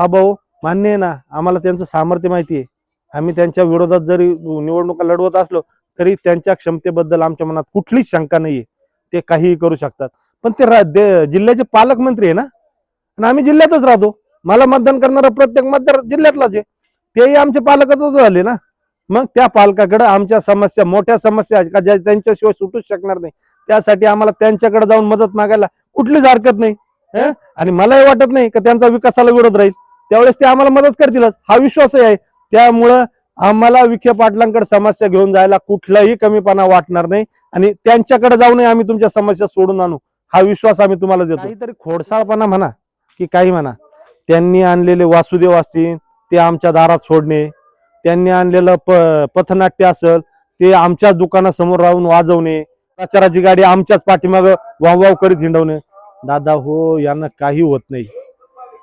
हा भाऊ मान्य आहे ना आम्हाला त्यांचं सामर्थ्य माहिती आहे. आम्ही त्यांच्या विरोधात जरी निवडणुका लढवत असलो तरी त्यांच्या क्षमतेबद्दल आमच्या मनात कुठलीच शंका नाहीये. ते काहीही करू शकतात. पण ते जिल्ह्याचे पालकमंत्री आहे ना? आणि आम्ही जिल्ह्यातच राहतो. मला मतदान करणारा प्रत्येक मतदार जिल्ह्यातलाच आहे. तेही आमचे पालकच झाले ना? मग त्या पालकाकडे आमच्या समस्या मोठ्या समस्या का ज्या त्यांच्याशिवाय सुटूच शकणार नाही? त्यासाठी आम्हाला त्यांच्याकडे जाऊन मदत मागायला कुठलीच हरकत नाही. आणि मलाही वाटत नाही का त्यांचा विकासाला विरोध राहील? त्यावेळेस ते आम्हाला मदत करतीलच. हा विश्वासही आहे. त्यामुळं आम्हाला विखे पाटलांकडे समस्या घेऊन जायला कुठलाही कमीपणा वाटणार नाही आणि त्यांच्याकडे जाऊनही आम्ही तुमच्या समस्या सोडून आणू. हा विश्वास आम्ही तुम्हाला देतो. काहीतरी खोडसाळपणा म्हणा की काही म्हणा. त्यांनी आणलेले वासुदेव असतील ते आमच्या दारात सोडणे. त्यांनी आणलेलं प पथनाट्य असेल ते आमच्याच दुकानासमोर राहून वाजवणे. प्रचाराची गाडी आमच्याच पाठीमाग वाव वाव करीत हिंडवणे. दादा हो यांना काही होत नाही.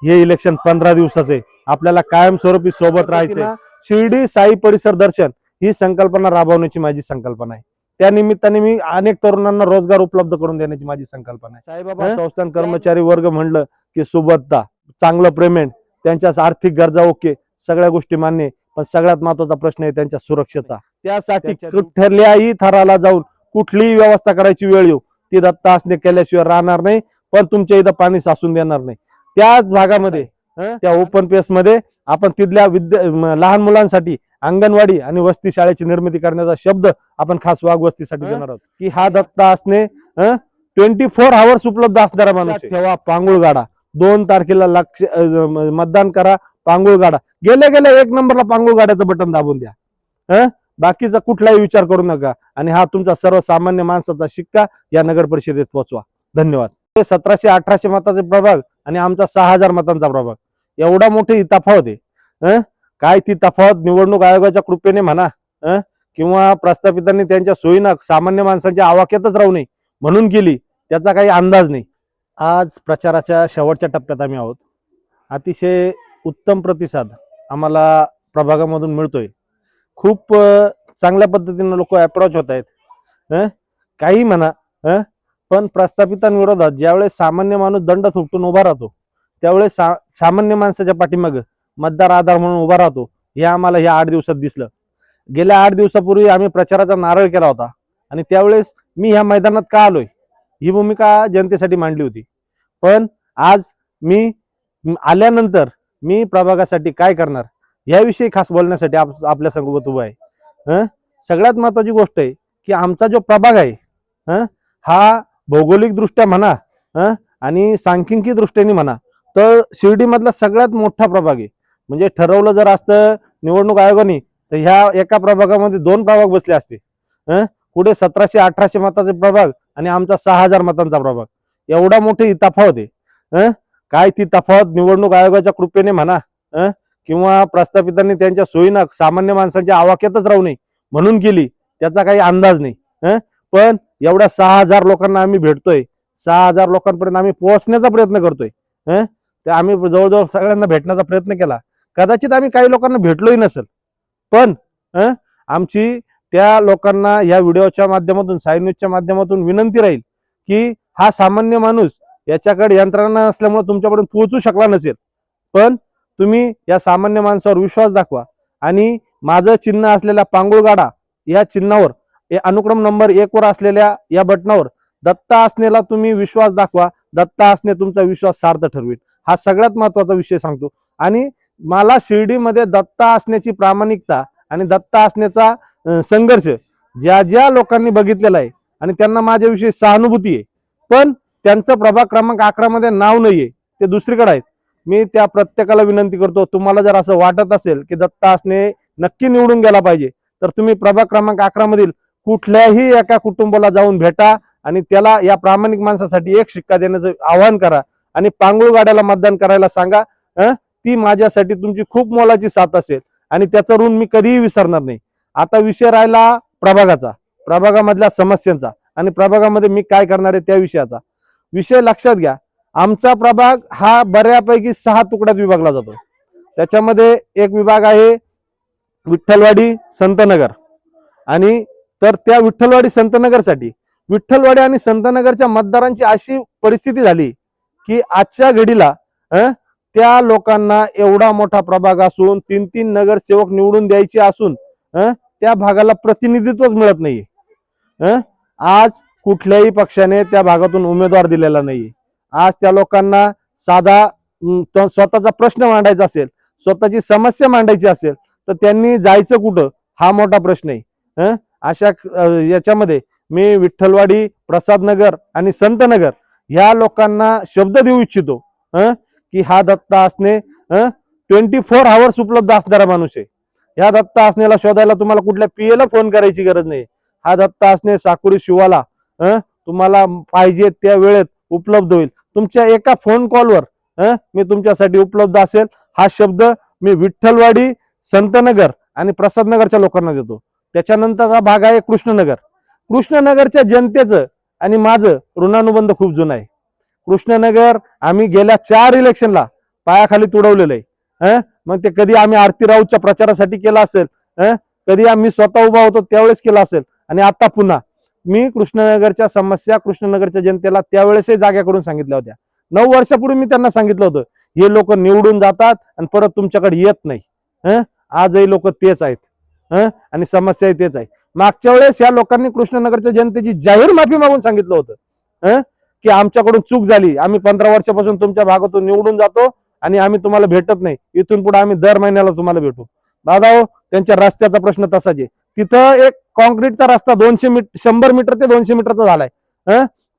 हे इलेक्शन पंधरा दिवसाचं आपल्याला कायमस्वरूपी सोबत राहायचंय. शिर्डी साई परिसर दर्शन ही संकल्पना राबवण्याची माझी संकल्पना आहे. त्या निमित्ताने मी अनेक तरुणांना रोजगार उपलब्ध करून देण्याची माझी संकल्पना आहे. साईबाबा संस्थान कर्मचारी वर्ग म्हणलं की सुबत्ता चांगलं पेमेंट त्यांच्या आर्थिक गरजा ओके सगळ्या गोष्टी मान्य. पण सगळ्यात महत्त्वाचा प्रश्न आहे त्यांच्या सुरक्षेचा. त्यासाठी कुठल्याही थराला जाऊन कुठलीही व्यवस्था करायची वेळ येऊ. ती दत्ता असणे केल्याशिवाय राहणार नाही पण तुमच्या इथं पाणी साचून देणार नाही. त्याच भागामध्ये त्या ओपन पेस मध्ये आपण तिथल्या विद्या लहान मुलांसाठी अंगणवाडी आणि वस्ती शाळेची निर्मिती करण्याचा शब्द आपण खास वाघ वस्तीसाठी? देणार आहोत की हा दत्ता असणे ट्वेंटी फोर आवर्स उपलब्ध असणारा माणूस. ठेवा पांगुळगाडा दोन तारखेला लक्ष मतदान करा पांगुळगाडा गेल्या गेल्या एक नंबरला पांगुळगाड्याचं बटन दाबून द्या? बाकीचा कुठलाही विचार करू नका आणि हा तुमचा सर्वसामान्य माणसाचा शिक्का या नगर परिषदेत पोहोचवा धन्यवाद सतराशे अठराशे मताचे प्रभाग आणि आमचा सहा हजार मतांचा प्रभाग. एवढा मोठी तफावत आहे. काय ती तफावत निवडणूक आयोगाच्या कृपेने म्हणा किंवा प्रस्थापितांनी त्यांच्या सोयीनं सामान्य माणसांच्या आवाक्यातच राहू नये म्हणून केली त्याचा काही अंदाज नाही. आज प्रचाराच्या शेवटच्या टप्प्यात आम्ही आहोत. अतिशय उत्तम प्रतिसाद आम्हाला प्रभागामधून मिळतोय. खूप चांगल्या पद्धतीनं लोक अप्रोच होत आहेत. काही म्हणा हं? पण प्रस्थापितांविरोधात ज्यावेळेस सामान्य माणूस दंड थोपटून उभा राहतो त्यावेळेस सा सामान्य माणसाच्या पाठीमागं मतदार आधार म्हणून उभा राहतो हे आम्हाला ह्या आठ दिवसात दिसलं. गेल्या आठ दिवसापूर्वी आम्ही प्रचाराचा नारळ केला होता आणि त्यावेळेस मी ह्या मैदानात का आलोय? ही भूमिका जनतेसाठी मांडली होती. पण आज मी आल्यानंतर मी प्रभागासाठी काय करणार? याविषयी खास बोलण्यासाठी आप आपल्या संगोबत उभं आहे. हं? सगळ्यात महत्वाची गोष्ट आहे की आमचा जो प्रभाग आहे हं? भौगोलिकदृष्ट्या भौगोलिक दृष्ट्या म्हणा हं? आणि सांख्यिकी दृष्टीने म्हणा तर शिर्डीमधला सगळ्यात मोठा प्रभाग आहे म्हणजे ठरवलं जर असतं निवडणूक आयोगाने तर ह्या एका प्रभागामध्ये दोन प्रभाग बसले असते पुढे सतराशे अठराशे मताचे प्रभाग आणि आमचा सहा हजार मतांचा प्रभाग एवढा मोठी तफावत आहे काय ती तफावत निवडणूक आयोगाच्या कृपेने म्हणा किंवा प्रस्थापितांनी त्यांच्या सोयीनं सामान्य माणसांच्या आवाक्यातच राहू नये म्हणून केली त्याचा काही अंदाज नाही हं? पण एवढ्या सहा हजार लोकांना आम्ही भेटतोय. सहा हजार लोकांपर्यंत आम्ही पोहोचण्याचा प्रयत्न करतोय. हं? ते आम्ही जवळजवळ सगळ्यांना भेटण्याचा प्रयत्न केला. कदाचित आम्ही काही लोकांना भेटलोही नसेल. पण आमची त्या लोकांना या व्हिडिओच्या माध्यमातून साई न्यूजच्या माध्यमातून विनंती राहील की हा सामान्य माणूस याच्याकडे यंत्रणा असल्यामुळे तुमच्यापर्यंत पोहोचू शकला नसेल. पण तुम्ही या सामान्य माणसावर विश्वास दाखवा आणि माझं चिन्ह असलेला पांगुळगाडा या चिन्हावर हे अनुक्रम नंबर एक वर असलेल्या या बटनावर दत्ता आसनेला तुम्ही विश्वास दाखवा. दत्ता असणे तुमचा विश्वास सार्थ ठरवेल हा सगळ्यात महत्त्वाचा विषय सांगतो. आणि मला शिर्डीमध्ये दत्ता असण्याची प्रामाणिकता आणि दत्ता असण्याचा संघर्ष ज्या ज्या लोकांनी बघितलेला आहे आणि त्यांना माझ्याविषयी सहानुभूती आहे. पण त्यांचं प्रभाग क्रमांक अकरा मध्ये नाव नाहीये. ते दुसरीकडे आहेत. मी त्या प्रत्येकाला विनंती करतो तुम्हाला जर असं वाटत असेल की दत्ता असणे नक्की निवडून गेला पाहिजे तर तुम्ही प्रभाग क्रमांक अकरा मधील कुठल्याही एका कुटुंबाला जाऊन भेटा आणि त्याला या प्रामाणिक माणसासाठी एक शिक्का देण्याचं आवाहन करा आणि पांगुळ गाड्याला मतदान करायला सांगा ती माझ्यासाठी तुमची खूप मोलाची साथ असेल आणि त्याचं ऋण मी कधीही विसरणार नाही. आता विषय राहिला प्रभागाचा प्रभागामधल्या समस्यांचा आणि प्रभागामध्ये मी काय करणार आहे त्या विषयाचा. विषय लक्षात घ्या आमचा प्रभाग हा बऱ्यापैकी सहा तुकड्यात विभागला जातो. त्याच्यामध्ये एक विभाग आहे विठ्ठलवाडी संतनगर आणि तर त्या विठ्ठलवाडी संतनगरसाठी. विठ्ठलवाडी आणि संतनगरच्या मतदारांची अशी परिस्थिती झाली की आजच्या घडीला त्या लोकांना एवढा मोठा प्रभाग असून तीन तीन नगरसेवक निवडून द्यायचे असून त्या भागाला प्रतिनिधित्वच मिळत नाहीये. आज कुठल्याही पक्षाने त्या भागातून उमेदवार दिलेला नाहीये. आज त्या लोकांना साधा स्वतःचा प्रश्न मांडायचा असेल स्वतःची समस्या मांडायची असेल तर त्यांनी जायचं कुठं? हा मोठा प्रश्न आहे. हं? अशा याच्यामध्ये मी विठ्ठलवाडी प्रसादनगर आणि संतनगर ह्या लोकांना शब्द देऊ इच्छितो की हा दत्ता असणे ट्वेंटी फोर आवर्स उपलब्ध असणारा माणूस आहे ह्या दत्ता असण्याला शोधायला तुम्हाला कुठल्या पीएला फोन करायची गरज नाही हा दत्ता असणे साकुरी शिवाला हं? तुम्हाला पाहिजे त्या वेळेत उपलब्ध होईल तुमच्या एका फोन कॉलवर हं? मी तुमच्यासाठी उपलब्ध असेल हा शब्द मी विठ्ठलवाडी संतनगर आणि प्रसादनगरच्या लोकांना देतो त्याच्यानंतरचा भाग आहे कृष्णनगर. कृष्णनगरच्या जनतेचं आणि माझं ऋणानुबंध खूप जुना आहे. कृष्णनगर आम्ही गेल्या चार इलेक्शनला पायाखाली तुडवलेलं आहे. हं? मग ते कधी आम्ही आरती राऊतच्या प्रचारासाठी केला असेल हं? कधी आम्ही स्वतः उभा होतो त्यावेळेस केला असेल. आणि आता पुन्हा मी कृष्णनगरच्या समस्या कृष्णनगरच्या जनतेला त्यावेळेसही जाग्याकडून सांगितल्या होत्या. नऊ वर्षापूर्वी मी त्यांना सांगितलं होतं हे लोक निवडून जातात आणि परत तुमच्याकडे येत नाही. हं? आजही लोक तेच आहेत. आणि समस्या तेच आहे. मागच्या वेळेस या लोकांनी कृष्णनगरच्या जनतेची जाहीर माफी मागून सांगितलं होतं. की आमच्याकडून चूक झाली. आम्ही पंधरा वर्षापासून तुमच्या भागातून निवडून जातो आणि आम्ही तुम्हाला भेटत नाही. इथून पुढे आम्ही दर महिन्याला तुम्हाला भेटू. दादा हो त्यांच्या रस्त्याचा प्रश्न तसाच आहे. तिथं एक कॉन्क्रीटचा रस्ता दोनशे मीटर शंभर मीटर ते दोनशे मीटरचा झालाय.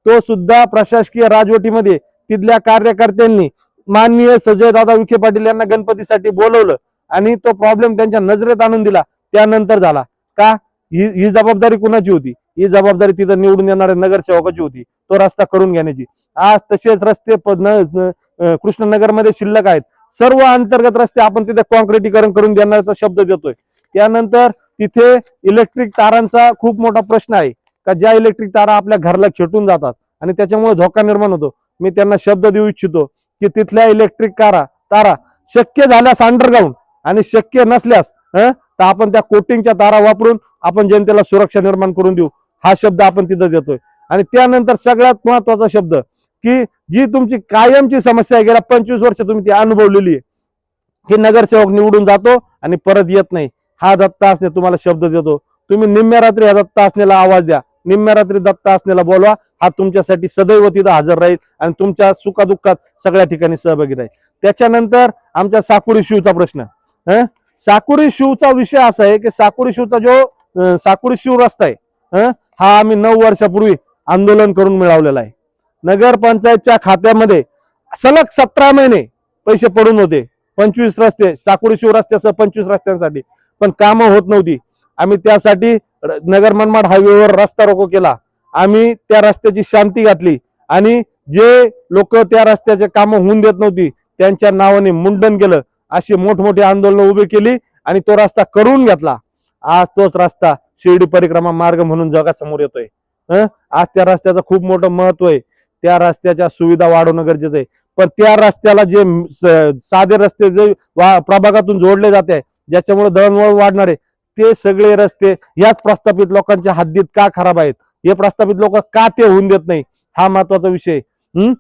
तो सुद्धा प्रशासकीय राजवटीमध्ये तिथल्या कार्यकर्त्यांनी माननीय संजय दादा विखे पाटील यांना गणपतीसाठी बोलवलं आणि तो प्रॉब्लेम त्यांच्या नजरेत आणून दिला. त्यानंतर झाला. का? ही ही जबाबदारी कुणाची होती? ही जबाबदारी तिथं निवडून येणाऱ्या नगरसेवकाची होती. तो रस्ता करून घेण्याची. आज तसेच रस्ते कृष्णनगरमध्ये शिल्लक आहेत. सर्व अंतर्गत रस्ते आपण तिथे कॉन्क्रिटीकरण करून देण्याचा शब्द देतोय. त्यानंतर तिथे इलेक्ट्रिक तारांचा खूप मोठा प्रश्न आहे. का ज्या इलेक्ट्रिक तारा आपल्या घराला खेटून जातात आणि त्याच्यामुळे धोका निर्माण होतो मी त्यांना शब्द देऊ इच्छितो की तिथल्या इलेक्ट्रिक तारा तारा शक्य झाल्यास अंडरग्राऊंड आणि शक्य नसल्यास हं, तर आपण त्या कोटिंगच्या तारा वापरून आपण जनतेला सुरक्षा निर्माण करून देऊ. हा शब्द आपण तिथं देतोय. आणि त्यानंतर सगळ्यात महत्त्वाचा शब्द की जी तुमची कायमची समस्या आहे गेल्या पंचवीस वर्ष तुम्ही ती अनुभवलेली आहे की नगरसेवक निवडून जातो आणि परत येत नाही. हा दत्ता असणे तुम्हाला शब्द देतो. तुम्ही निम्म्या रात्री या दत्ता असण्याला आवाज द्या. निम्म्या रात्री दत्ता असण्याला बोलवा. हा तुमच्यासाठी सदैव तिथं हजर राहील आणि तुमच्या सुखादुःखात सगळ्या ठिकाणी सहभागी राहील. त्याच्यानंतर आमच्या साकुरी शिवचा प्रश्न. हं? साकुरी शिवचा विषय असा आहे की साकुरी शिवचा जो साकुरी शिव रस्ता आहे हा आम्ही नऊ वर्षापूर्वी आंदोलन करून मिळवलेला आहे. नगर पंचायतच्या खात्यामध्ये सलग सतरा महिने पैसे पडून होते. पंचवीस रस्ते साकुरी शिव रस्त्यासह पंचवीस रस्त्यांसाठी. पण कामं होत नव्हती. आम्ही त्यासाठी नगर मनमाड हायवेवर रस्ता रोको केला. आम्ही त्या रस्त्याची शांती घातली. आणि जे लोक त्या रस्त्याचे कामं होऊन देत नव्हती त्यांच्या नावाने मुंडन केलं. अशी मोठमोठी आंदोलनं उभी केली आणि तो रस्ता करून घेतला. आज तोच रस्ता शिर्डी परिक्रमा मार्ग म्हणून जगासमोर येतोय. हं? आज त्या रस्त्याचं खूप मोठं महत्त्व आहे. त्या रस्त्याच्या सुविधा वाढवणं गरजेचं आहे. पण त्या रस्त्याला जे साधे रस्ते जे वा- प्रभागातून जोडले जाते ज्याच्यामुळे दळणवळण वाढणार आहे ते सगळे रस्ते याच प्रस्थापित लोकांच्या हद्दीत का खराब आहेत? हे प्रस्थापित लोक का ते होऊन देत नाही? हा महत्त्वाचा विषय हम्म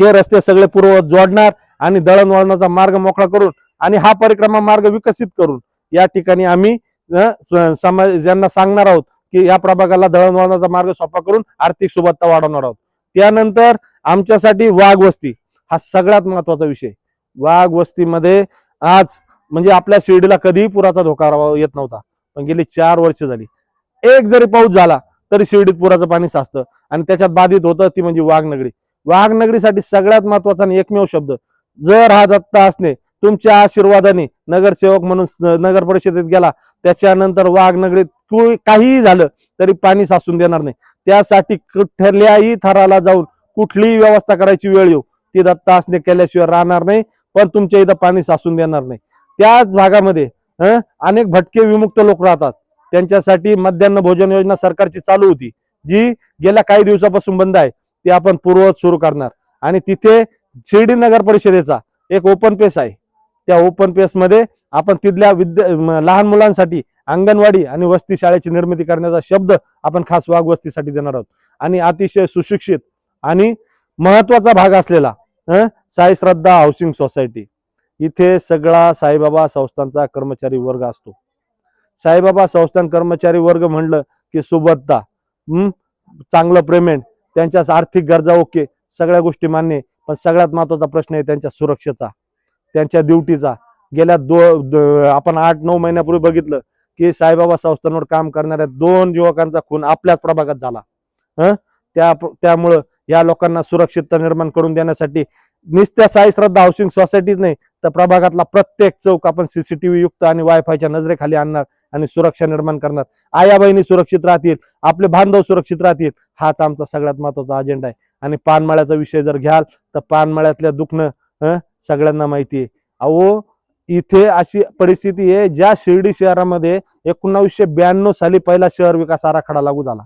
ते रस्ते सगळे पूर्ववत जोडणार आणि दळणवळणाचा मार्ग मोकळा करून आणि हा परिक्रमा मार्ग विकसित करून या ठिकाणी आम्ही समाज यांना सांगणार आहोत की या प्रभागाला दळणवळणाचा मार्ग सोपा करून आर्थिक सुबत्ता वाढवणार आहोत. त्यानंतर आमच्यासाठी वाघ वस्ती हा सगळ्यात महत्त्वाचा विषय. वाघ वस्तीमध्ये आज म्हणजे आपल्या शिर्डीला कधीही पुराचा धोका येत नव्हता. पण गेली चार वर्ष झाली. एक जरी पाऊस झाला तरी शिर्डीत पुराचं पाणी साचतं आणि त्याच्यात बाधित होतं ती म्हणजे वाघनगरी. वाघनगरीसाठी सगळ्यात महत्त्वाचा आणि एकमेव शब्द जर हा दत्ता असणे तुमच्या आशीर्वादाने नगरसेवक म्हणून नगर परिषदेत गेला त्याच्यानंतर वाघनगरीत काहीही झालं तरी पाणी साचून देणार नाही. त्यासाठी कुठल्याही थराला जाऊन कुठलीही व्यवस्था करायची वेळ येऊ. ती दत्ता असणे केल्याशिवाय राहणार नाही पण तुमच्या इथं पाणी साचून देणार नाही. त्याच भागामध्ये हं, अनेक भटके विमुक्त लोक राहतात. त्यांच्यासाठी मध्यान्ह भोजन योजना सरकारची चालू होती जी गेल्या काही दिवसापासून बंद आहे. ती आपण पूर्ववत सुरू करणार. आणि तिथे शिर्डी नगर परिषदेचा एक ओपन पेस आहे. त्या ओपन पेसमध्ये आपण तिथल्या विद्या लहान मुलांसाठी अंगणवाडी आणि वस्ती शाळेची निर्मिती करण्याचा शब्द आपण खास वाघ वस्तीसाठी देणार आहोत. आणि अतिशय सुशिक्षित आणि महत्त्वाचा भाग असलेला साई श्रद्धा हाऊसिंग सोसायटी. इथे सगळा साईबाबा संस्थांचा कर्मचारी वर्ग असतो. साईबाबा संस्थान कर्मचारी वर्ग म्हणलं की सुबत्ता चांगलं पेमेंट त्यांच्या आर्थिक गरजा ओके सगळ्या गोष्टी मान्य पण सगळ्यात महत्त्वाचा प्रश्न आहे त्यांच्या सुरक्षेचा त्यांच्या ड्युटीचा. गेल्या दो आपण आठ नऊ महिन्यापूर्वी बघितलं की साईबाबा संस्थांवर काम करणाऱ्या दोन युवकांचा खून आपल्याच प्रभागात झाला. हं? त्या त्यामुळं या लोकांना सुरक्षितता निर्माण करून देण्यासाठी निस्त्या साई श्रद्धा हाऊसिंग सोसायटीच नाही तर प्रभागातला प्रत्येक चौक आपण सीसीटीव्ही युक्त आणि वायफायच्या नजरेखाली आणणार आणि सुरक्षा निर्माण करणार. आया बहिणी सुरक्षित राहतील आपले बांधव सुरक्षित राहतील हाच आमचा सगळ्यात महत्त्वाचा अजेंडा आहे. आणि पानमळ्याचा विषय जर घ्याल तर पानमळ्यातल्या दुखणं हं, सगळ्यांना माहिती आहे. अहो इथे अशी परिस्थिती आहे ज्या शिर्डी शहरामध्ये एकोणावीसशे ब्याण्णव साली पहिला शहर विकास आराखडा लागू झाला.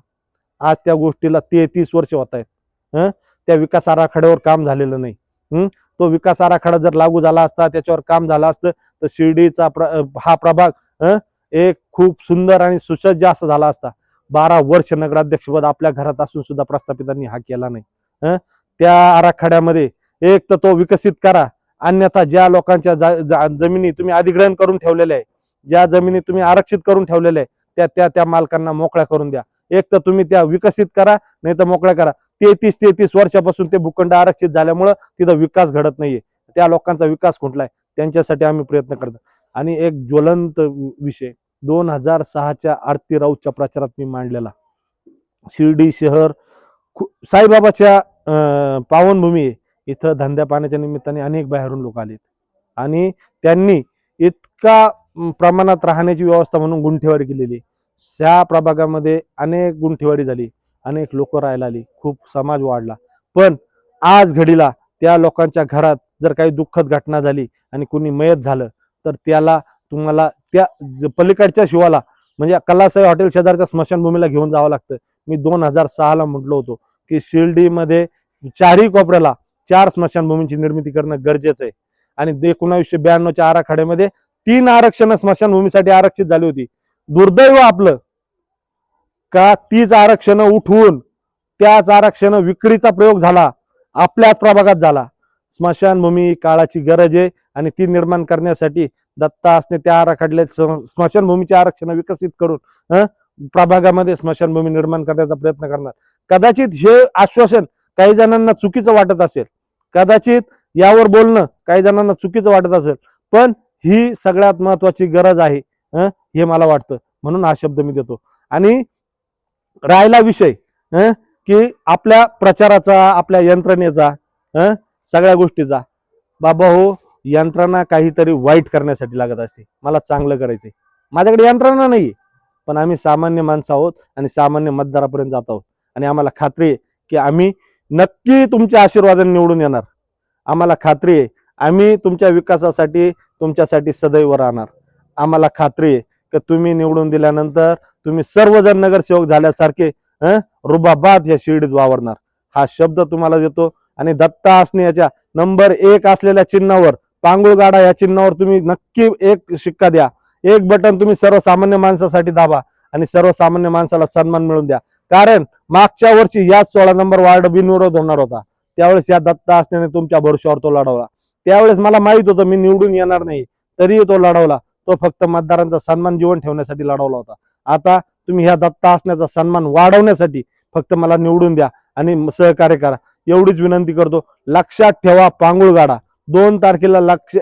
आज त्या गोष्टीला तेहतीस वर्ष होत आहेत. हं? त्या विकास आराखड्यावर काम झालेलं नाही. तो विकास आराखडा जर लागू झाला असता त्याच्यावर काम झालं असतं तर शिर्डीचा प्र हा प्रभाग एक खूप सुंदर आणि सुसज्ज असा झाला असता. बारा वर्ष नगराध्यक्षपद आपल्या घरात असून सुद्धा प्रस्थापितांनी हा केला नाही. त्या आराखड्यामध्ये एक तर तो विकसित करा. अन्यथा ज्या लोकांच्या जा- जमिनी तुम्ही अधिग्रहण करून ठेवलेल्या आहे ज्या जमिनी तुम्ही आरक्षित करून ठेवलेल्या आहे त्या त्या त्या मालकांना मोकळ्या करून द्या. एक तर तुम्ही त्या विकसित करा नाही तर मोकळ्या करा. तेहतीस तेहतीस वर्षापासून ते भूखंड आरक्षित झाल्यामुळं तिथं विकास घडत नाहीये. त्या लोकांचा विकास खुंटलाय त्यांच्यासाठी आम्ही प्रयत्न करतो. आणि एक ज्वलंत विषय दोन हजार सहाच्या आरती राऊतच्या प्रचारात मी मांडलेला. शिर्डी शहर साईबाबाच्या पावनभूमी आहे इथं धंद्या पाण्याच्या निमित्ताने अनेक बाहेरून लोक आलेत. आणि त्यांनी इतका प्रमाणात राहण्याची व्यवस्था म्हणून गुंठेवाडी केलेली. त्या प्रभागामध्ये अनेक गुंठेवाडी झाली अनेक लोक राहायला आली खूप समाज वाढला. पण आज घडीला त्या लोकांच्या घरात जर काही दुःखद घटना झाली आणि कुणी मयत झालं तर त्याला तुम्हाला त्या ज- पलीकडच्या शिवाला म्हणजे कलासाई हॉटेल शेजारच्या स्मशानभूमीला घेऊन जावं लागतं. मी दोन हजार सहाला म्हटलो होतो की शिर्डीमध्ये चारही कोपऱ्याला चार स्मशानभूमींची निर्मिती करणं गरजेचं आहे. आणि एकोणावीसशे ब्याण्णवच्या आराखड्यामध्ये तीन आरक्षण स्मशानभूमीसाठी आरक्षित झाली होती. दुर्दैव आपलं का तीच आरक्षण उठवून त्याच आरक्षण विक्रीचा प्रयोग झाला आपल्याच प्रभागात झाला. स्मशानभूमी काळाची गरज आहे आणि ती निर्माण करण्यासाठी दत्ता असणे त्या आराखडले स्मशानभूमीचे आरक्षण विकसित करून प्रभागामध्ये स्मशानभूमी निर्माण करण्याचा प्रयत्न करणार. कदाचित हे आश्वासन काही जणांना चुकीचं वाटत असेल. कदाचित यावर बोलणं काही जणांना चुकीचं वाटत असेल. पण ही सगळ्यात महत्वाची गरज आहे हं, हे मला वाटतं. म्हणून हा शब्द मी देतो. आणि राहिला विषय की आपल्या प्रचाराचा आपल्या यंत्रणेचा सगळ्या गोष्टीचा. बाबा हो यंत्रणा काहीतरी वाईट करण्यासाठी लागत असते. मला चांगलं करायचंय. माझ्याकडे यंत्रणा नाही पण आम्ही सामान्य माणसं आहोत आणि सामान्य मतदारापर्यंत जात आहोत. आणि आम्हाला खात्री आहे की आम्ही नक्की तुमच्या आशीर्वादाने निवडून येणार. आम्हाला खात्री आहे आम्ही तुमच्या विकासासाठी तुमच्यासाठी सदैव राहणार. आम्हाला खात्री आहे की तुम्ही निवडून दिल्यानंतर तुम्ही सर्वजण नगरसेवक झाल्यासारखे हं, या शिर्डीत वावरणार. हा शब्द तुम्हाला देतो आणि दत्ता असणे याच्या नंबर एक असलेल्या चिन्हावर पांगुळगाडा या चिन्हावर तुम्ही नक्की एक शिक्का द्या. एक बटन तुम्ही सर्वसामान्य माणसासाठी दाबा आणि सर्वसामान्य माणसाला सन्मान मिळवून द्या. कारण मागच्या वर्षी याच सोळा नंबर वार्ड बिनविरोध होणार होता. त्यावेळेस या दत्ता असण्याने तुमच्या भरोश्यावर तो लढवला. त्यावेळेस मला माहीत होतं मी निवडून येणार नाही तरीही तो लढवला. तो फक्त मतदारांचा सन्मान जीवन ठेवण्यासाठी लढवला होता. आता तुम्ही ह्या दत्ता असण्याचा सन्मान वाढवण्यासाठी फक्त मला निवडून द्या आणि सहकार्य करा. एवढीच विनंती करतो लक्षात ठेवा पांगुळ गाडा. दोन तारखेला लक्ष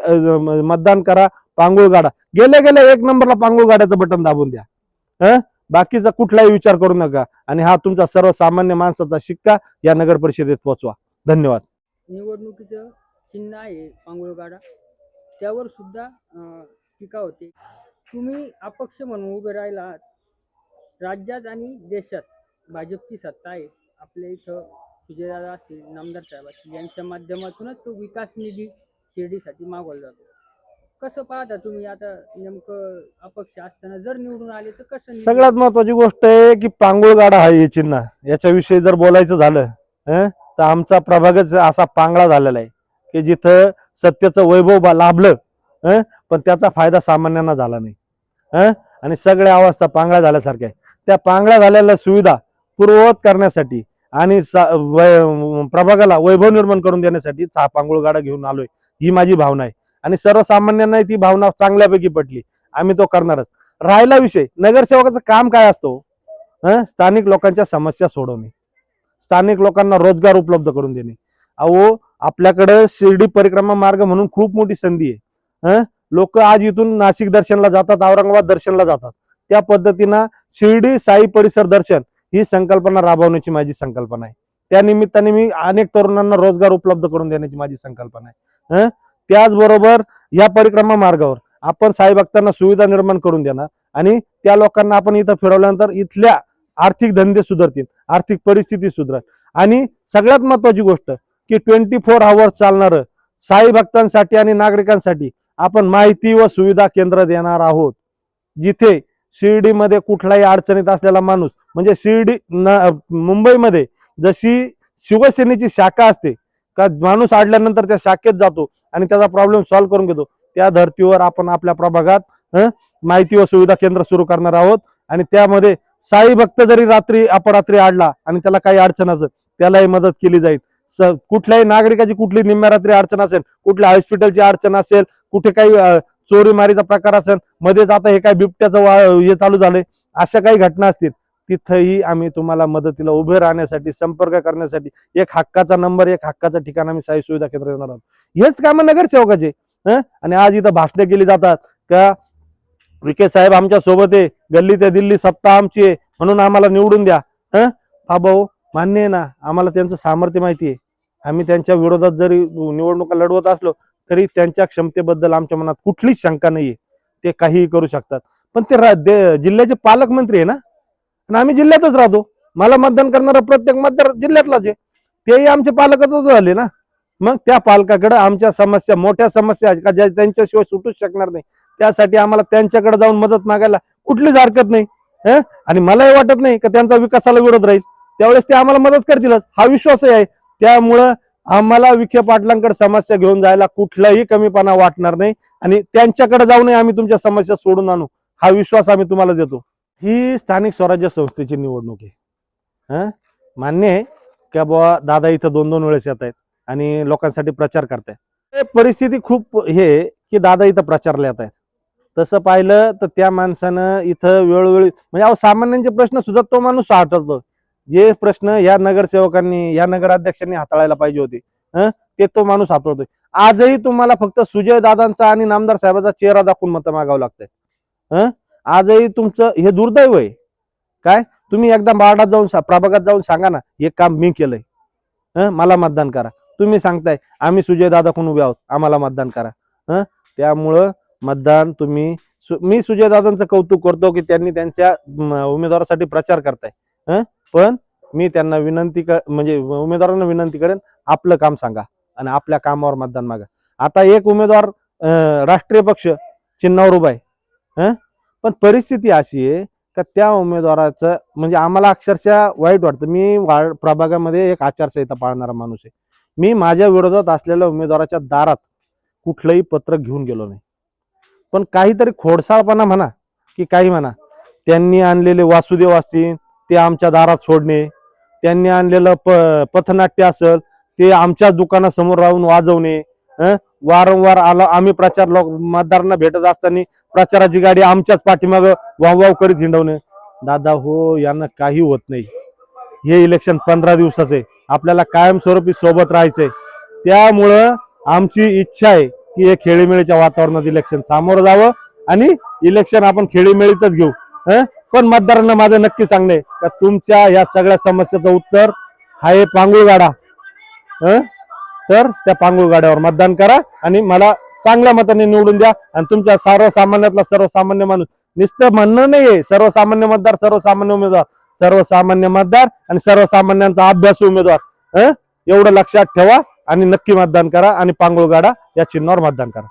मतदान करा पांगुळ गाडा. गेल्या गेल्या एक नंबरला पांगुळगाड्याचं बटन दाबून द्या. हं? बाकीचा कुठलाही विचार करू नका आणि हा तुमचा सर्वसामान्य माणसाचा शिक्का या नगर परिषदेत पोहोचवा. धन्यवाद. निवडणुकीचं चिन्ह आहे पांगुळगाडा त्यावर सुद्धा टीका होते. तुम्ही अपक्ष म्हणून उभे राहिला आहात राज्यात आणि देशात भाजपची सत्ता आहे. आपल्या इथं विजयदादा असतील नामदार साहेब असतील यांच्या माध्यमातूनच तो विकास निधी शिर्डीसाठी मागवला जातो. कसं पाहता तुम्ही? आता नेमकं अपक्ष असताना जर निवडून आले तर कसं निवडून- सगळ्यात महत्वाची गोष्ट आहे की पांगुळगाडा हा हे चिन्ह याच्याविषयी जर बोलायचं झालं हं, तर आमचा प्रभागच असा पांगळा झालेला आहे की जिथं सत्याचं वैभव बा- लाभलं हं, पण त्याचा फायदा सामान्यांना झाला नाही. हं, आणि सगळ्या अवस्था पांगळ्या झाल्यासारख्या आहे त्या पांगळ्या झालेल्या सुविधा पूर्ववत करण्यासाठी आणि सा- वै- प्रभागाला वैभव निर्माण करून देण्यासाठी हा पांगुळ गाडा घेऊन आलोय. ही माझी भावना आहे. आणि सर्वसामान्यांना ती भावना चांगल्यापैकी पटली. आम्ही तो करणारच. राहिला विषय. नगरसेवकाचं काम काय असतो? स्थानिक लोकांच्या समस्या सोडवणे. स्थानिक लोकांना रोजगार उपलब्ध करून देणे. अहो आपल्याकडं शिर्डी परिक्रमा मार्ग म्हणून खूप मोठी संधी आहे. लोक आज इथून नाशिक दर्शनला जातात औरंगाबाद दर्शनला जातात. त्या पद्धतीनं शिर्डी साई परिसर दर्शन ही संकल्पना राबवण्याची माझी संकल्पना आहे. त्या निमित्ताने मी अनेक तरुणांना रोजगार उपलब्ध करून देण्याची माझी संकल्पना आहे. त्याचबरोबर या परिक्रमा मार्गावर आपण साई भक्तांना सुविधा निर्माण करून देणार. आणि त्या लोकांना आपण इथं फिरवल्यानंतर इथल्या आर्थिक धंदे सुधारतील आर्थिक परिस्थिती सुधारेल. आणि सगळ्यात महत्वाची गोष्ट की ट्वेंटी फोर आवर्स चालणारं साई भक्तांसाठी आणि नागरिकांसाठी आपण माहिती व सुविधा केंद्र देणार आहोत. जिथे शिर्डीमध्ये कुठलाही अडचणीत असलेला माणूस म्हणजे शिर्डी न मुंबईमध्ये जशी शिवसेनेची शाखा असते का माणूस आडल्यानंतर त्या शाखेत जातो आणि त्याचा प्रॉब्लेम सॉल्व्ह करून घेतो. त्या धर्तीवर आपण आपल्या प्रभागात माहिती व सुविधा केंद्र सुरू करणार आहोत. आणि त्यामध्ये साई भक्त जरी रात्री अपरात्री आडला आणि त्याला काही अडचण असेल त्यालाही मदत केली जाईल. स- कुठल्याही नागरिकाची कुठली निम्म्या रात्री अडचण असेल कुठल्या हॉस्पिटलची अडचण असेल कुठे काही चोरीमारीचा चोरी मारीचा प्रकार असेल मध्येच आता हे काय बिबट्याचं वा- हे चालू झालंय अशा काही घटना असतील. तिथंही आम्ही तुम्हाला मदतीला उभे राहण्यासाठी संपर्क करण्यासाठी एक हक्काचा नंबर एक हक्काचं ठिकाण आम्ही साई सुविधा केंद्र देणार आहोत. हेच काम नगरसेवकाचे आणि आज इथं भाषणे केली जातात. का? विके साहेब आमच्यासोबत आहे. गल्ली ते दिल्ली सत्ता आमची आहे. म्हणून आम्हाला निवडून द्या. हं? हा भाऊ मान्य आहे ना? आम्हाला त्यांचं सामर्थ्य माहिती आहे. आम्ही त्यांच्या विरोधात जरी निवडणुका लढवत असलो तरी त्यांच्या क्षमतेबद्दल आमच्या मनात कुठलीच शंका नाहीये. ते काहीही करू शकतात. पण ते दे- जिल्ह्याचे पालकमंत्री आहे ना? आणि आम्ही जिल्ह्यातच राहतो. मला मतदान करणारा प्रत्येक मतदार जिल्ह्यातलाच आहे. तेही आमचे पालकच झाले ना. मग त्या पालकाकडे आमच्या समस्या मोठ्या समस्या आहेत का ज्या त्यांच्याशिवाय सुटूच शकणार नाही. त्यासाठी आम्हाला त्यांच्याकडे जाऊन मदत मागायला कुठलीच हरकत नाही. आणि मलाही वाटत नाही का त्यांचा विकासाला विरोध राहील. त्यावेळेस ते आम्हाला मदत करतीलच. हा विश्वासही आहे. त्यामुळं आम्हाला विखे पाटलांकडे समस्या घेऊन जायला कुठलाही कमीपणा वाटणार नाही. आणि त्यांच्याकडे जाऊनही आम्ही तुमच्या समस्या सोडून आणू. हा विश्वास आम्ही तुम्हाला देतो. ही स्थानिक स्वराज्य संस्थेची निवडणूक आहे. मान्य आहे की बुवा दादा इथं दोन दोन वेळेस येत आहेत आणि लोकांसाठी प्रचार करतायत? हे परिस्थिती खूप हे की दादा इथं प्रचारला येत आहेत. तसं पाहिलं तर त्या माणसानं इथं वेळोवेळी म्हणजे अहो सामान्यांचे प्रश्न सुद्धा तो माणूस हाताळतो जे प्रश्न या नगरसेवकांनी या नगराध्यक्षांनी हाताळायला पाहिजे होते हं? ते तो माणूस हाताळतोय. आजही तुम्हाला फक्त सुजय दादांचा आणि नामदार साहेबाचा चेहरा दाखवून मतं मागावं लागतंय. हं? आजही तुमचं हे दुर्दैव आहे. काय? तुम्ही एकदा बारडात जाऊन सा- प्रभागात जाऊन सांगा ना हे काम मी केलंय. हं? मला मतदान करा. तुम्ही सांगताय आम्ही सुजय दादा कोण उभे आहोत. आम्हाला मतदान करा. हं? त्यामुळं मतदान तुम्ही सु- मी सुजय दादांचं कौतुक करतो की त्यांनी त्यांच्या उमेदवारासाठी प्रचार करताय. हं? पण मी त्यांना विनंती क म्हणजे उमेदवारांना विनंती करेन आपलं काम सांगा आणि आपल्या कामावर मतदान मागा. आता एक उमेदवार राष्ट्रीय पक्ष चिन्हावर उभा आहे. हं? पण परिस्थिती अशी आहे का त्या उमेदवाराचं म्हणजे आम्हाला अक्षरशः वाईट वाटतं. मी वार्ड प्रभागामध्ये एक आचारसंहिता पाळणारा माणूस आहे. मी माझ्या विरोधात असलेल्या उमेदवाराच्या दारात कुठलंही पत्र घेऊन गेलो नाही. पण काहीतरी खोडसाळपणा म्हणा की काही म्हणा त्यांनी आणलेले वासुदेव असतील ते आमच्या दारात सोडणे त्यांनी आणलेलं प पथनाट्य असेल ते आमच्या दुकानासमोर राहून वाजवणे वारंवार आला आम्ही प्रचार लोक मतदारांना भेटत असताना प्रचाराची गाडी आमच्याच पाठीमागं वाव वाव करीत हिंडवणे. दादा हो यांना काही होत नाही. हे इलेक्शन पंधरा दिवसाचं. आहे आपल्याला कायमस्वरूपी सोबत राहायचंय. त्यामुळं आमची इच्छा आहे की हे खेळीमेळीच्या वातावरणात इलेक्शन सामोरं जावं आणि इलेक्शन आपण खेळीमेळीतच घेऊ. हं? पण मतदारांना माझं नक्की सांगणे का तुमच्या या सगळ्या समस्येचं उत्तर हा आहे पांगुळगाडा. हं? तर त्या पांगुळगाड्यावर मतदान करा आणि मला चांगल्या मताने निवडून द्या. आणि तुमच्या सर्वसामान्यातला सर्वसामान्य माणूस. नुसतं म्हणणं नाहीये. सर्वसामान्य मतदार सर्वसामान्य उमेदवार. सर्वसामान्य मतदार आणि सर्वसामान्यांचा अभ्यास उमेदवार. एवढं लक्षात ठेवा आणि नक्की मतदान करा आणि पांगुळगाडा या चिन्हावर मतदान करा.